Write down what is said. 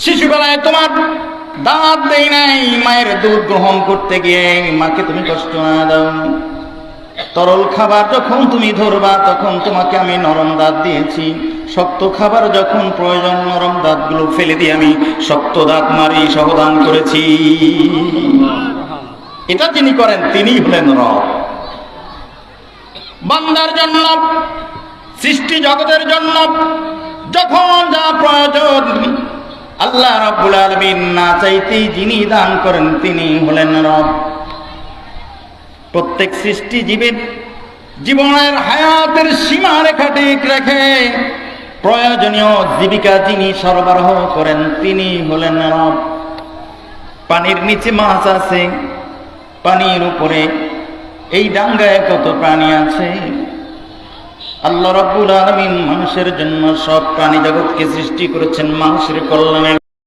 শিশুবেলায় তোমার দাঁত দেই নাই, মায়ের দুধ গ্রহণ করতে গিয়ে মাকে তুমি কষ্ট না দাও। তরল খাবার যখন তুমি ধরবা, তখন তোমাকে আমি নরম দাঁত দিয়েছি। শক্ত খাবার যখন প্রয়োজন, নরম দাঁতগুলো ফেলে দিয়ে আমি শক্ত দাঁত মারি সহদান করেছি। এটা যিনি করেন তিনি হলেন রব। বান্দার জন্য, সৃষ্টি জগতের জন্য যখন যা প্রয়োজন আল্লাহ রব্বুল আলমিন না চাইতেই যিনি দান করেন তিনি হলেন রব। প্রত্যেক সৃষ্টি জীবের জীবনের হায়াতের সীমা রেখা ঠিক রেখে প্রয়োজনীয় জীবিকা যিনি সরবরাহ করেন তিনি হলেন রব। পানির নিচে মাছ আছে, পানির উপরে এই ডাঙ্গায় কত প্রাণী আছে? আল্লাহ রব্বুল আলমিন মানুষের জন্য সব প্রাণী জগৎকে সৃষ্টি করেছেন মানুষের কল্যাণের